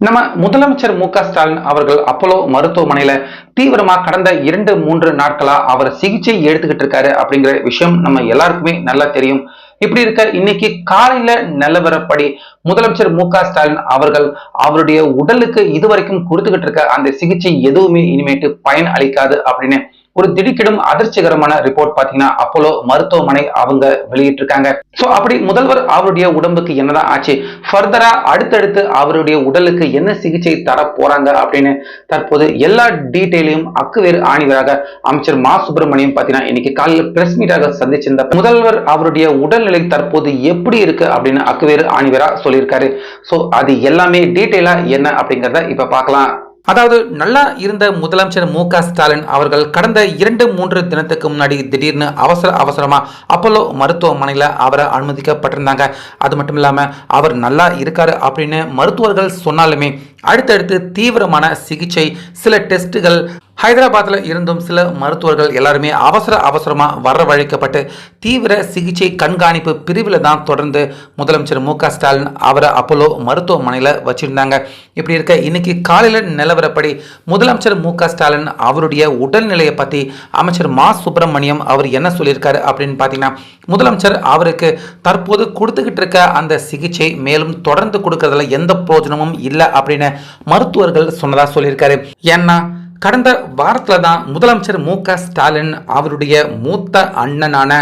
நம்ம முதலமைச்சர் மு க ஸ்டாலின் அவர்கள் அப்போலோ மருத்துவமனையில தீவிரமா கடந்த இரண்டு மூன்று நாட்களா அவர் சிகிச்சை எடுத்துக்கிட்டு இருக்காரு அப்படிங்கிற விஷயம் நம்ம எல்லாருக்குமே நல்லா தெரியும். இப்படி இருக்க இன்னைக்கு காலையில நிலவரப்படி முதலமைச்சர் மு க ஸ்டாலின் அவர்கள் அவருடைய உடலுக்கு இதுவரைக்கும் கொடுத்துக்கிட்டு இருக்க அந்த சிகிச்சை எதுவுமே இனிமேட்டு பயன் அளிக்காது அப்படின்னு ஒரு திடுக்கிடும் அதிர்ச்சிகரமான ரிப்போர்ட் பாத்தீங்கன்னா அப்போலோ மருத்துவமனை அவங்க வெளியிட்டிருக்காங்க. சோ அப்படி முதல்வர் அவருடைய உடம்புக்கு என்னதான் ஆச்சு? ஃபர்தரா அடுத்தடுத்து அவருடைய உடலுக்கு என்ன சிகிச்சை தர போறாங்க அப்படின்னு தற்போது எல்லா டீட்டெயிலையும் அக்குவேறு ஆணிவராக அமைச்சர் மா சுப்பிரமணியம் பாத்தீங்கன்னா இன்னைக்கு காலையில் பிரஸ் மீட்டாக சந்திச்சிருந்த முதல்வர் அவருடைய உடல்நிலை தற்போது எப்படி இருக்கு அப்படின்னு அக்குவேறு ஆணிவரா சொல்லியிருக்காரு. சோ அது எல்லாமே டீட்டெயிலா என்ன அப்படிங்கறத இப்ப பார்க்கலாம். அதாவது நல்லா இருந்த முதலமைச்சர் மு க ஸ்டாலின் அவர்கள் கடந்த இரண்டு மூன்று தினத்துக்கு முன்னாடி திடீர்னு அவசர அவசரமா அப்போலோ மருத்துவமனையில் அவரை அனுமதிக்கப்பட்டிருந்தாங்க. அது மட்டும் இல்லாமல் அவர் நல்லா இருக்காரு அப்படின்னு மருத்துவர்கள் சொன்னாலுமே அடுத்தடுத்து தீவிரமான சிகிச்சை சில டெஸ்ட்டுகள் ஹைதராபாத்தில் இருந்தும் சில மருத்துவர்கள் எல்லாருமே அவசர அவசரமாக வரவழைக்கப்பட்டு தீவிர சிகிச்சை கண்காணிப்பு பிரிவில் தான் தொடர்ந்து முதலமைச்சர் மு ஸ்டாலின் அவரை அப்போலோ மருத்துவமனையில் வச்சிருந்தாங்க. இப்படி இருக்க இன்னைக்கு காலையில் நிலவரப்படி முதலமைச்சர் மு ஸ்டாலின் அவருடைய உடல்நிலையை பற்றி அமைச்சர் மா சுப்பிரமணியம் அவர் என்ன சொல்லியிருக்காரு அப்படின்னு பார்த்தீங்கன்னா முதலமைச்சர் அவருக்கு தற்போது கொடுத்துக்கிட்டு இருக்க அந்த சிகிச்சை மேலும் தொடர்ந்து கொடுக்கறதுல எந்த பிரயோஜனமும் இல்லை அப்படின்னு மருத்துவர்கள் சொன்னதாக சொல்லியிருக்காரு. ஏன்னா கடந்த வாரத்தில் தான் முதலமைச்சர் மு க ஸ்டாலின் அவருடைய மூத்த அண்ணனான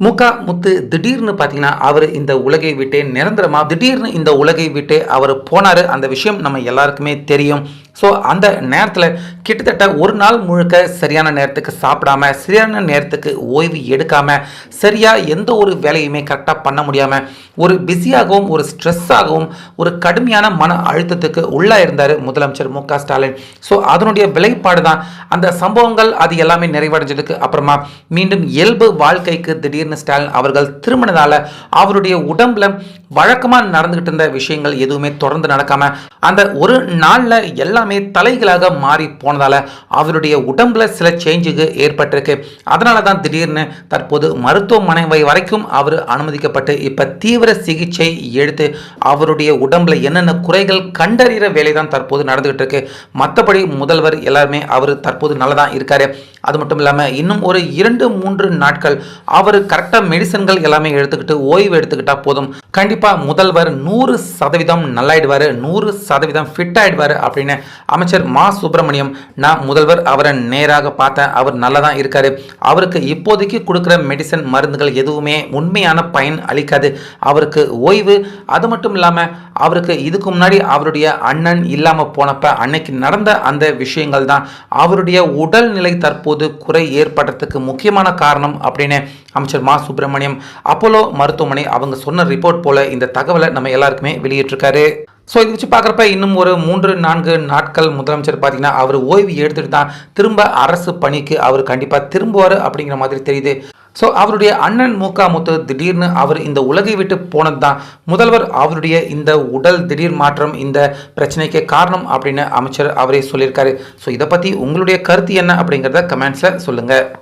முகா முத்து திடீர்னு பார்த்தீங்கன்னா அவர் இந்த உலகை விட்டே நிரந்தரமாக திடீர்னு இந்த உலகை விட்டே அவர் போனார். அந்த விஷயம் நம்ம எல்லாருக்குமே தெரியும். ஸோ அந்த நேரத்தில் கிட்டத்தட்ட ஒரு நாள் முழுக்க சரியான நேரத்துக்கு சாப்பிடாம சரியான நேரத்துக்கு ஓய்வு எடுக்காமல் சரியாக எந்த ஒரு வேலையுமே கரெக்டாக பண்ண முடியாமல் ஒரு பிஸியாகவும் ஒரு ஸ்ட்ரெஸ்ஸாகவும் ஒரு கடுமையான மன அழுத்தத்துக்கு உள்ளாக இருந்தார் முதலமைச்சர் மு ஸ்டாலின். ஸோ அதனுடைய விளைப்பாடு தான் அந்த சம்பவங்கள் அது எல்லாமே நிறைவடைஞ்சதுக்கு அப்புறமா மீண்டும் இயல்பு வாழ்க்கைக்கு திடீர்னு ஸ்டாலின் அவர்கள் திரும்பினதால அவருடைய உடம்புல வழக்கமாக நடந்துகிட்டு இருந்த விஷயங்கள் எதுவுமே தொடர்ந்து நடக்காமல் அந்த ஒரு நாளில் எல்லா எல்லாமே தலைகளாக மாறி போனதால் அவருடைய உடம்புல சில சேஞ்சுக்கு ஏற்பட்டிருக்கு. அதனால தான் திடீர்னு தற்போது மருத்துவமனை வரைக்கும் அவர் அனுமதிக்கப்பட்டு இப்போ தீவிர சிகிச்சை எடுத்து அவருடைய உடம்புல என்னென்ன குறைகள் கண்டறிகிற வேலை தான் தற்போது நடந்துகிட்டு இருக்கு. மற்றபடி முதல்வர் எல்லாருமே அவர் தற்போது நல்லதான் இருக்காரு. அது மட்டும் இல்லாமல் இன்னும் ஒரு இரண்டு மூன்று நாட்கள் அவர் கரெக்டாக மெடிசன்கள் எல்லாமே எடுத்துக்கிட்டு ஓய்வு எடுத்துக்கிட்டால் போதும். கண்டிப்பாக முதல்வர் நூறு சதவீதம் நல்லாயிடுவார் நூறு சதவீதம் ஃபிட் ஆகிடுவார் அப்படின்னு அமைச்சர் மா. சுப்பிரமணியம் நான் முதல்வர் அவரை நேராக பார்த்தேன். அவர் நல்லா தான் இருக்கார். அவருக்கு இப்போதைக்கு கொடுக்குற மெடிசன் மருந்துகள் எதுவுமே உண்மையான பயன் அளிக்காது. அவருக்கு ஓய்வு அது மட்டும் இல்லாமல் அவருக்கு இதுக்கு முன்னாடி அவருடைய அண்ணன் இல்லாமல் போனப்போ அன்னைக்கு நடந்த அந்த விஷயங்கள் தான் அவருடைய உடல்நிலை தற்போது குறை ஏற்படுறதுக்கு முக்கியமான காரணம் அப்படின்னு அமைச்சர் மா சுப்பிரமணியம் அப்போலோ மருத்துவமனை அவங்க சொன்ன ரிப்போர்ட் போல இந்த தகவலை நம்ம எல்லாருக்குமே வெளியிட்டிருக்காரு. ஸோ இதை வச்சு பார்க்குறப்ப இன்னும் ஒரு மூன்று நான்கு நாட்கள் முதலமைச்சர் பார்த்தீங்கன்னா அவர் ஓய்வு எடுத்துட்டு தான் திரும்ப அரசு பணிக்கு அவர் கண்டிப்பாக திரும்புவார் அப்படிங்கிற மாதிரி தெரியுது. ஸோ அவருடைய அண்ணன் மூக்கா முத்து திடீர்னு அவர் இந்த உலகை விட்டு போனது தான் முதல்வர் அவருடைய இந்த உடல் திடீர் மாற்றம் இந்த பிரச்சனைக்கு காரணம் அப்படின்னு அமைச்சர் அவரே சொல்லியிருக்காரு. ஸோ இதை பற்றி உங்களுடைய கருத்து என்ன அப்படிங்கிறத கமெண்ட்ஸில் சொல்லுங்கள்